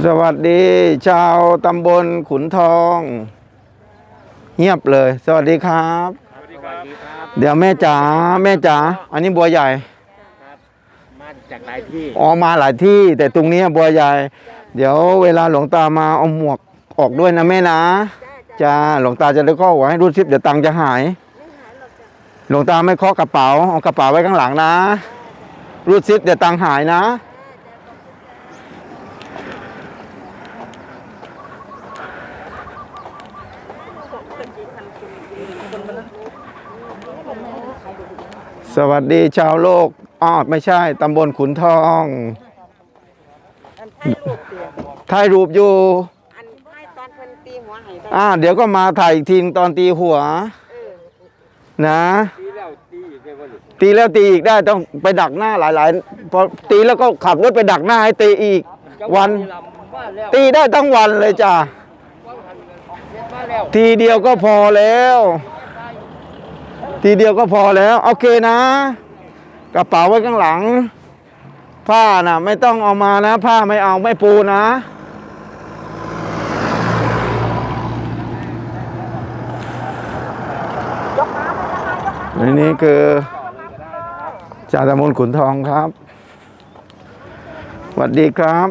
สวัสดีชาวตำบลขุนทอง เงียบเลย สวัสดีครับ สวัสดีครับเดี๋ยวแม่จ๋าแม่จ๋าอันนี้บัวใหญ่ครับมาจากหลายที่ออกมาหลายที่ แต่ตรงนี้บัวใหญ่ เดี๋ยวเวลาหลวงตามาเอาหมวกออกด้วยนะแม่นะจ้าหลวงตาจะได้ข้อหัวให้รูดซิปเดี๋ยวตังค์จะหาย หลวงตาไม่เคาะกระเป๋าเอากระเป๋าไว้ข้างหลังนะ รูดซิปเดี๋ยวตังค์หายนะ สวัสดีชาวโลกอ้อไม่ใช่ตำบลขุนทองถ่ายรูปอยู่ อันให้ตอนเพิ่นตีหัวให้ได้อ่า เดี๋ยวก็มาถ่ายอีกทีตอนตีหัว เออนะที่แล้วที่อีกได้บ่หรือตีแล้วตีอีกได้ต้องไปดักหน้าหลายๆพอตีแล้วก็ขับรถไปดักหน้าให้ตีอีก วัน ลำมาแล้วตีได้ทั้งวันเลยจ้ะ ทีเดียวก็พอแล้ว ทีเดียวก็พอแล้วโอเคนะ กระเป๋าไว้ข้างหลัง ผ้าน่ะไม่ต้องเอามานะ ผ้าไม่เอาไม่ปูนะอันนี้คือจ่าตำบลขุนทองครับสวัสดีครับ